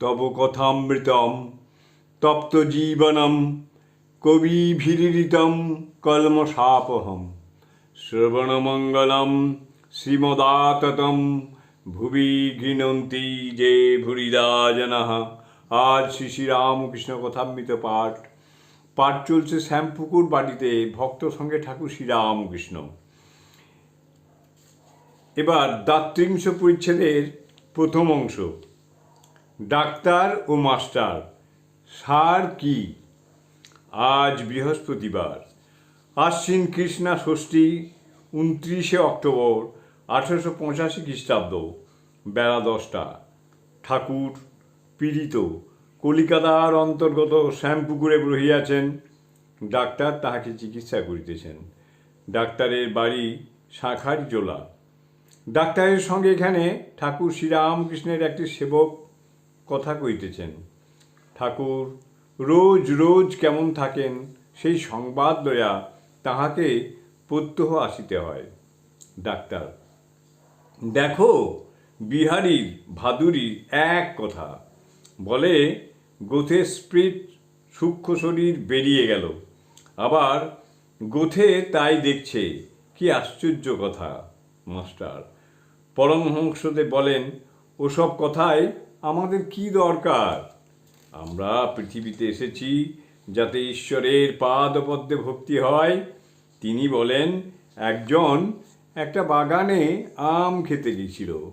তব কথামৃতম, তপ্ত জীবনম কবিভিরিতম কলমশাপহম। শ্রবণমঙ্গলম, শ্রীমদাততম, ভুবি গৃণন্তি যে ভুরিদা জনঃ আজ শ্রী শ্রী রামকৃষ্ণ কথামৃত পাঠ। পাঠ চলছে শ্যামপুকুর বাড়িতে, ভক্ত সঙ্গে ঠাকুর শ্রীরামকৃষ্ণ এবার দাত্রিংশ পরিচ্ছেদের প্রথম অংশ। ডাক্তার ও মাস্টার, সার কি? আজ বৃহস্পতিবার। আশ্বিন কৃষ্ণা ষষ্ঠী, উনত্রিশে অক্টোবর, আঠেরোশো পঁচাশি খ্রিস্টাব্দ, বেলা দশটা। ঠাকুর পীড়িত। কলিকাতার অন্তর্গত শ্যামপুকুরে রহিয়াছেন ডাক্তার তাহাকে চিকিৎসা করিতেছেন। ডাক্তারের বাড়ি শাঁখারি জোলা ডাক্তারের সঙ্গে এখানে ঠাকুর শ্রীরামকৃষ্ণের একটি সেবক কথা কইতেছেন। ঠাকুর, রোজ রোজ কেমন থাকেন, সেই সংবাদ লইয়া তাহাকে প্রত্যহ আসিতে হয়। ডাক্তার, দেখো, বিহারীর ভাদুরীর এক কথা। বলে, গোথে স্প্রিট সূক্ষ্ম শরীর বেরিয়ে গেল। আবার গোথে তাই দেখছে, কি আশ্চর্য কথা, মাস্টার। পরমহংসদেব বলেন, ওসব কথায় আমাদের কি দরকার? আমরা পৃথিবীতে এসেছি যাতে ঈশ্বরের পাদপদ্মে ভক্তি হয়। তিনি বলেন, একজন একটা বাগানে আম খেতে গিয়েছিল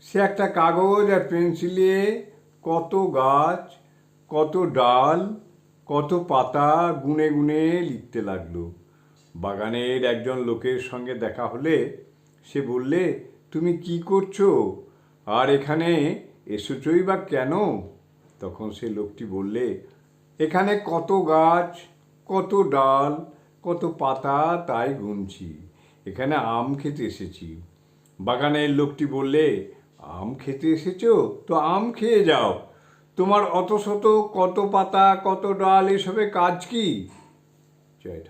সে একটা কাগজ আর পেন্সিলে কত গাছ, কত ডাল, কত পাতা গুনে গুনে লিখতে লাগল। বাগানের একজন লোকের সঙ্গে দেখা হলে সে বললে, তুমি কি করছ? আর এখানে এসেছই বা কেন? তখন সে লোকটি বললে, এখানে কত গাছ, কত ডাল, কত পাতা তাই গুনছি। এখানে আম খেতে এসেছি। বাগানের লোকটি বললে, আম খেতে এসেছ? তো আম খেয়ে যাও। তোমার অত শত কত পাতা, কত ডাল, এসবে কাজ কি? জয়